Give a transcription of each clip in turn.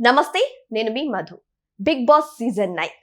నమస్తే నేను మీ Madhu. Big Boss season nine.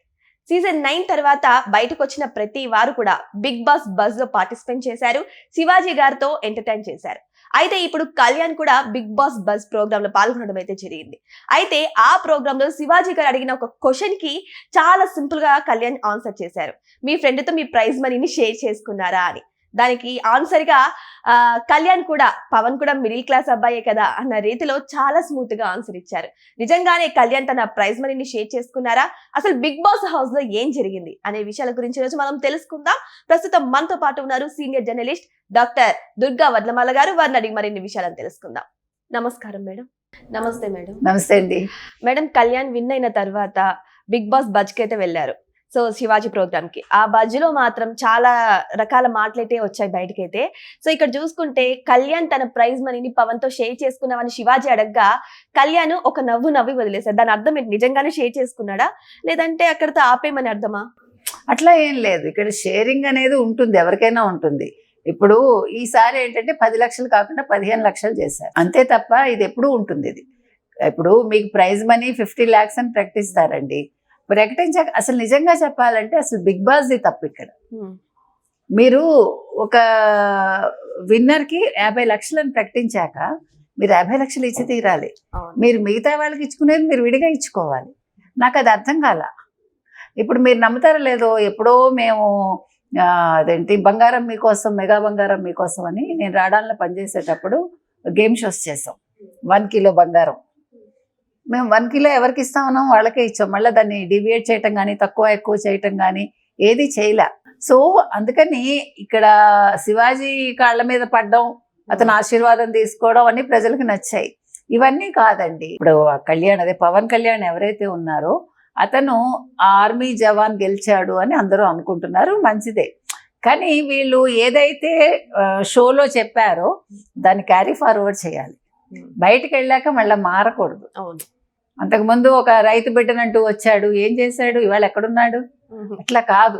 Season nine తర్వాత బయటకు వచ్చిన ప్రతి వారు కూడా బిగ్ బాస్ బజ్లో పార్టిసిపేట్ చేశారు శివాజీ గారితో ఎంటర్టైన్ చేశారు. అయితే ఇప్పుడు కళ్యాణ్ కూడా బిగ్ బాస్ బజ్ ప్రోగ్రామ్లో పాల్గొనడం అయితే జరిగింది. అయితే ఆ ప్రోగ్రామ్లో శివాజీ గారు అడిగిన ఒక క్వశ్చన్కి చాలా సింపుల్గా కళ్యాణ్ ఆన్సర్ చేశారు. మీ ఫ్రెండ్తో మీ ప్రైజ్ మనీని షేర్ చేసుకున్నారా? అని. దానికి ఆన్సర్గా ఆ, కళ్యాణ్ కూడా పవన్ కూడా మిడిల్ క్లాస్ అబ్బాయే కదా అన్న రీతిలో చాలా స్మూత్గా ఆన్సర్ ఇచ్చారు. నిజంగానే కళ్యాణ్ తన ప్రైజ్ మనీని షేర్ చేసుకున్నారా? అసలు బిగ్ బాస్ హౌస్లో ఏం జరిగింది? అనే విషయాల గురించి ఈరోజు మనం తెలుసుకుందాం. ప్రస్తుతం మనతో పాటు ఉన్నారు senior journalist doctor Durga Vadlamala garu. వారిని అడిగి మరిన్ని విషయాలను తెలుసుకుందాం. నమస్కారం మేడం. నమస్తే మేడం. నమస్తే అండి. మేడం కళ్యాణ్ విన్ అయిన తర్వాత బిగ్ బాస్ బజ్కి అయితే వెళ్ళారు. సో శివాజీ ప్రోగ్రామ్కి ఆ బజ్లో మాత్రం చాలా రకాల మాటలైతే వచ్చాయి బయటకైతే. సో ఇక్కడ చూసుకుంటే కళ్యాణ్ తన ప్రైజ్ మనీని పవన్తో షేర్ చేసుకున్నామని శివాజీ అడగ్గా కళ్యాణ్ ఒక నవ్వు నవ్వి వదిలేశారు దాని అర్థం ఏంటి? నిజంగానే షేర్ చేసుకున్నాడా? లేదంటే అక్కడితో ఆపేయమని అర్థమా? అట్లా ఏం లేదు. ఇక్కడ షేరింగ్ అనేది ఉంటుంది ఎవరికైనా ఉంటుంది. ఇప్పుడు ఈసారి ఏంటంటే పది లక్షలు కాకుండా పదిహేను లక్షలు చేశారు. అంతే తప్ప ఇది ఎప్పుడూ ఉంటుంది ఇది. ఇప్పుడు మీకు ప్రైజ్ మనీ ఫిఫ్టీ ల్యాక్స్ అని ప్రకటిస్తారండి. ప్రకటించాక అసలు నిజంగా చెప్పాలంటే అసలు బిగ్ బాస్ది తప్పు ఇక్కడ. మీరు ఒక విన్నర్కి యాభై లక్షలను ప్రకటించాక మీరు యాభై లక్షలు ఇచ్చి తీరాలి. మీరు మిగతా వాళ్ళకి ఇచ్చుకునేది మీరు విడిగా ఇచ్చుకోవాలి. నాకు అది అర్థం కాల. ఇప్పుడు మీరు నమ్ముతారో లేదో ఎప్పుడో మేము అదేంటి బంగారం మీకోసం మెగా బంగారం మీకోసం అని నేను రాడాల్లో పనిచేసేటప్పుడు గేమ్ షోస్ చేసాం. వన్ కిలో బంగారం. మేము వన్ కిలో ఎవరికి ఇస్తామనో వాళ్ళకే ఇచ్చాం. మళ్ళీ దాన్ని డివియేట్ చేయటం కానీ తక్కువ ఎక్కువ చేయటం కానీ ఏది చేయలే. సో అందుకని ఇక్కడ శివాజీ కాళ్ళ మీద పడ్డం అతను ఆశీర్వాదం తీసుకోవడం అన్ని ప్రజలకు నచ్చాయి. ఇవన్నీ కాదండి. ఇప్పుడు కళ్యాణ్ అదే పవన్ కళ్యాణ్ ఎవరైతే ఉన్నారో అతను ఆర్మీ జవాన్ గెలిచాడు అని అందరూ అనుకుంటున్నారు మంచిదే. కానీ వీళ్ళు ఏదైతే షోలో చెప్పారో దాన్ని క్యారీ ఫార్వర్డ్ చేయాలి. బయటికి వెళ్ళాక మళ్ళీ మారకూడదు. అవును. అంతకుముందు ఒక రైతు బిడ్డనంటూ వచ్చాడు ఏం చేశాడు? ఇవాళ ఎక్కడున్నాడు? అట్లా కాదు.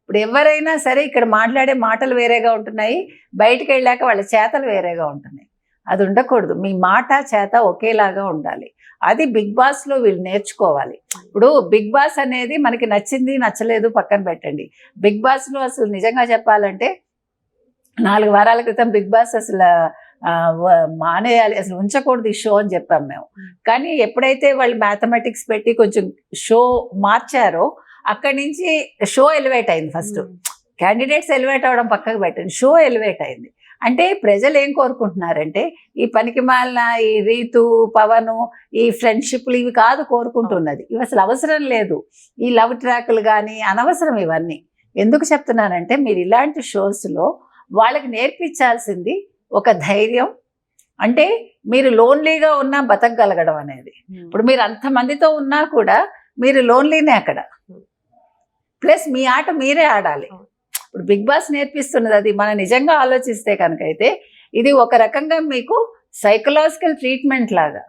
ఇప్పుడు ఎవరైనా సరే ఇక్కడ మాట్లాడే మాటలు వేరేగా ఉంటున్నాయి బయటికి వెళ్ళాక వాళ్ళ చేతలు వేరేగా ఉంటున్నాయి. అది ఉండకూడదు. మీ మాట చేత ఒకేలాగా ఉండాలి. అది బిగ్ బాస్లో వీళ్ళు నేర్చుకోవాలి. ఇప్పుడు బిగ్ బాస్ అనేది మనకి నచ్చింది నచ్చలేదు పక్కన పెట్టండి. బిగ్ బాస్లో అసలు నిజంగా చెప్పాలంటే నాలుగు వారాల క్రితం బిగ్ బాస్ అసలు మానేయాలి. అసలు ఉంచకూడదు ఈ షో అని చెప్పాం మేము. కానీ ఎప్పుడైతే వాళ్ళు మ్యాథమెటిక్స్ పెట్టి కొంచెం షో మార్చారో అక్కడి నుంచి షో ఎలివేట్ అయింది ఫస్ట్. క్యాండిడేట్స్ ఎలివేట్ అవడం పక్కకు పెట్టండి షో ఎలివేట్ అయింది. అంటే ప్రజలు ఏం కోరుకుంటున్నారంటే ఈ పనికి మాలిన ఈ రీతు పవను ఈ ఫ్రెండ్షిప్లు ఇవి కాదు కోరుకుంటున్నది. ఇవి అసలు అవసరం లేదు. ఈ లవ్ ట్రాక్లు కానీ అనవసరం ఇవన్నీ. ఎందుకు చెప్తున్నానంటే మీరు ఇలాంటి షోస్లో వాళ్ళకి నేర్పించాల్సింది ఒక ధైర్యం. అంటే మీరు లోన్లీగా ఉన్నా బతకగలగడం అనేది. ఇప్పుడు మీరు అంతమందితో ఉన్నా కూడా మీరు లోన్లీనే అక్కడ. ప్లస్ మీ ఆట మీరే ఆడాలి. ఇప్పుడు బిగ్ బాస్ నేర్పిస్తున్నది అది. మనం నిజంగా ఆలోచిస్తే కనుక అయితే ఇది ఒక రకంగా మీకు సైకలాజికల్ ట్రీట్మెంట్ లాగా.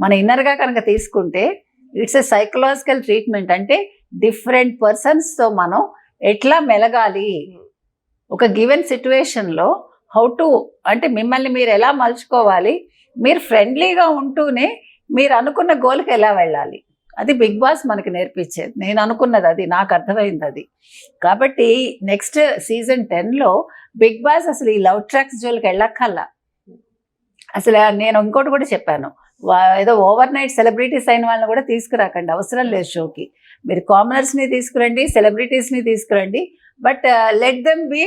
మన ఇన్నర్గా కనుక తీసుకుంటే ఇట్స్ ఎ సైకలాజికల్ ట్రీట్మెంట్ అంటే డిఫరెంట్ పర్సన్స్తో మనం ఎట్లా మెలగాలి? ఒక గివెన్ సిచ్యువేషన్లో హౌ టు అంటే మిమ్మల్ని మీరు ఎలా మలుచుకోవాలి? మీరు ఫ్రెండ్లీగా ఉంటూనే మీరు అనుకున్న గోల్కి ఎలా వెళ్ళాలి? అది బిగ్ బాస్ మనకి నేర్పించేది. నేను అనుకున్నది అది నాకు అర్థమైంది అది. కాబట్టి నెక్స్ట్ సీజన్ టెన్లో బిగ్ బాస్ అసలు ఈ లవ్ ట్రాక్స్ జోలికి వెళ్ళక్కల్లా అసలు నేను ఇంకోటి కూడా చెప్పాను. ఏదో ఓవర్ నైట్ సెలబ్రిటీస్ అయిన వాళ్ళని కూడా తీసుకురాకండి. అవసరం లేదు షోకి. మీరు కామనర్స్ని తీసుకురండి సెలబ్రిటీస్ని తీసుకురండి. బట్ లెట్ దెమ్ బి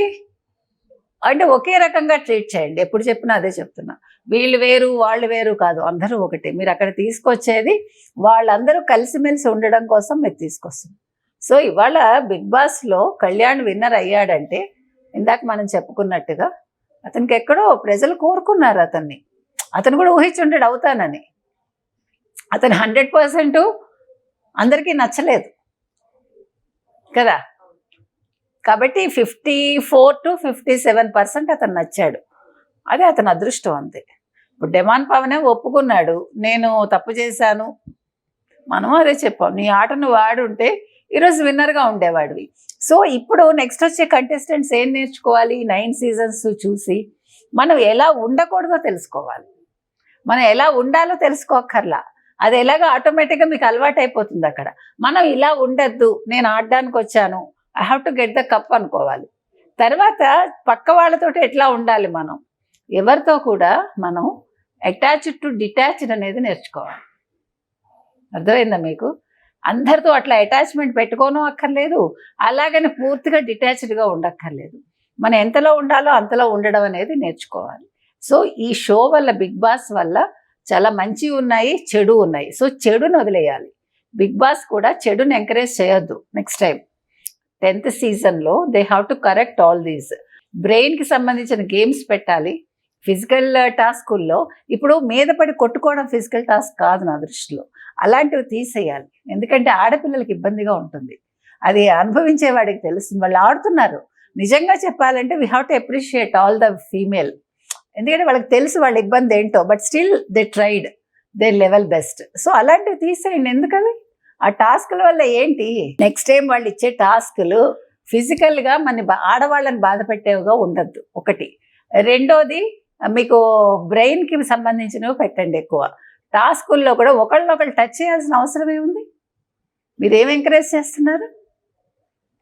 అంటే ఒకే రకంగా ట్రీట్ చేయండి. ఎప్పుడు చెప్పినా అదే చెప్తున్నా. వీళ్ళు వేరు వాళ్ళు వేరు కాదు. అందరూ ఒకటే. మీరు అక్కడ తీసుకొచ్చేది వాళ్ళందరూ కలిసిమెలిసి ఉండడం కోసం మీరు తీసుకొస్తుంది సో ఇవాళ బిగ్ బాస్లో కళ్యాణ్ విన్నర్ అయ్యాడంటే ఇందాక మనం చెప్పుకున్నట్టుగా అతనికి ఎక్కడో ప్రజలు కోరుకున్నారు అతన్ని. అతను కూడా ఊహించుంటాడు అవుతానని. అతను హండ్రెడ్ పర్సెంట్ అందరికీ నచ్చలేదు. కదా? కాబట్టి fifty four to fifty seven percent అతను నచ్చాడు. అదే అతని అదృష్టం అంతే. ఇప్పుడు డెమాన్ పవనే ఒప్పుకున్నాడు. నేను తప్పు చేశాను. మనం అదే చెప్పాం. నీ ఆటను వాడుంటే ఈరోజు విన్నర్గా ఉండేవాడివి. సో ఇప్పుడు నెక్స్ట్ వచ్చే కంటెస్టెంట్స్ ఏం నేర్చుకోవాలి? నైన్ సీజన్స్ చూసి మనం ఎలా ఉండకూడదో తెలుసుకోవాలి. మనం ఎలా ఉండాలో తెలుసుకోక్కర్లా. అది ఎలాగో ఆటోమేటిక్గా మీకు అలవాటు అయిపోతుంది అక్కడ. మనం ఇలా ఉండద్దు. నేను ఆడడానికి వచ్చాను I have to get the cup అనుకోవాలి. తర్వాత పక్క వాళ్ళతో ఎట్లా ఉండాలి మనం? ఎవరితో కూడా మనం అటాచ్డ్ టు డిటాచ్డ్ అనేది నేర్చుకోవాలి. అర్థమైందా మీకు? అందరితో అట్లా అటాచ్మెంట్ పెట్టుకోను అక్కర్లేదు. అలాగని పూర్తిగా డిటాచ్డ్గా ఉండక్కర్లేదు. మనం ఎంతలో ఉండాలో అంతలో ఉండడం అనేది నేర్చుకోవాలి. సో ఈ షో వల్ల బిగ్ బాస్ వల్ల చాలా మంచి ఉన్నాయి చెడు ఉన్నాయి. సో చెడును వదిలేయాలి. బిగ్ బాస్ కూడా చెడుని ఎంకరేజ్ చేయొద్దు. నెక్స్ట్ టైం టెన్త్ సీజన్లో they have to correct all these. బ్రెయిన్కి సంబంధించిన గేమ్స్ పెట్టాలి. ఫిజికల్ టాస్కుల్లో ఇప్పుడు మీద పడి కొట్టుకోవడం ఫిజికల్ టాస్క్ కాదు నా దృష్టిలో. అలాంటివి తీసేయాలి. ఎందుకంటే ఆడపిల్లలకి ఇబ్బందిగా ఉంటుంది. అది అనుభవించే వాడికి తెలుస్తుంది. వాళ్ళు ఆడుతున్నారు. నిజంగా చెప్పాలంటే we have to appreciate all the female ఎందుకంటే వాళ్ళకి తెలుసు వాళ్ళ ఇబ్బంది ఏంటో but still they tried they level best so అలాంటివి తీసేయండి. ఎందుకవి? ఆ టాస్క్ల వల్ల ఏంటి? నెక్స్ట్ టైం వాళ్ళు ఇచ్చే టాస్కులు ఫిజికల్గా మన బా- ఆడవాళ్ళని బాధ పెట్టేవిగా ఉండద్దు. ఒకటి. రెండోది మీకు బ్రెయిన్కి సంబంధించినవి పెట్టండి ఎక్కువ. టాస్కుల్లో కూడా ఒకళ్ళనొకళ్ళు టచ్ చేయాల్సిన అవసరం ఏముంది? మీరు ఏం ఎంకరేజ్ చేస్తున్నారు?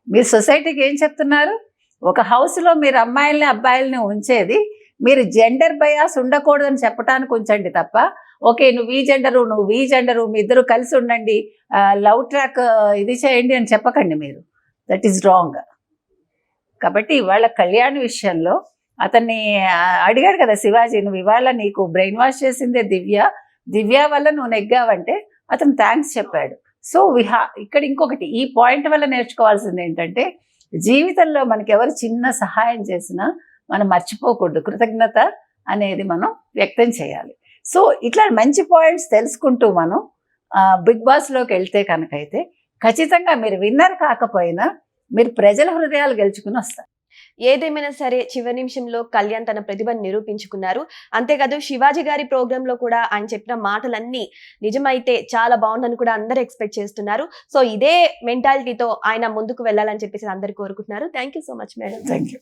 మీరు సొసైటీకి ఏం చెప్తున్నారు? ఒక హౌస్లో మీరు అమ్మాయిల్ని అబ్బాయిల్ని ఉంచేది మీరు జెండర్ బయాస్ ఉండకూడదని చెప్పడానికి ఉంచండి తప్ప ఓకే నువ్వు ఈ జెండరు నువ్వు ఈ జెండరు మీ ఇద్దరు కలిసి ఉండండి. లవ్ ట్రాక్ ఇది చేయండి అని చెప్పకండి మీరు. దట్ ఈస్ రాంగ్ కాబట్టి ఇవాళ కళ్యాణ్ విషయంలో అతన్ని అడిగాడు కదా శివాజీ నువ్వు ఇవాళ నీకు బ్రెయిన్ వాష్ చేసిందే దివ్య. దివ్య వల్ల నువ్వు నెగ్గావంటే అతను థ్యాంక్స్ చెప్పాడు. సో విహా ఇక్కడ ఇంకొకటి ఈ పాయింట్ వల్ల నేర్చుకోవాల్సింది ఏంటంటే జీవితంలో మనకి ఎవరు చిన్న సహాయం చేసినా మనం మర్చిపోకూడదు. కృతజ్ఞత అనేది మనం వ్యక్తం చేయాలి. సో ఇట్లా మంచి పాయింట్స్ తెలుసుకుంటూ మనం బిగ్ బాస్లోకి వెళ్తే కనుకైతే ఖచ్చితంగా మీరు విన్నర్ కాకపోయినా మీరు ప్రజల హృదయాలు గెలుచుకుని వస్తారు. ఏదేమైనా సరే చివరి నిమిషంలో కళ్యాణ్ తన ప్రతిభను నిరూపించుకున్నారు. అంతేకాదు శివాజీ గారి ప్రోగ్రామ్లో కూడా ఆయన చెప్పిన మాటలన్నీ నిజమైతే చాలా బాగుందని కూడా అందరు ఎక్స్పెక్ట్ చేస్తున్నారు. సో ఇదే మెంటాలిటీతో ఆయన ముందుకు వెళ్ళాలని చెప్పేసి అందరు కోరుకుంటున్నారు. Thank you so much madam. Thank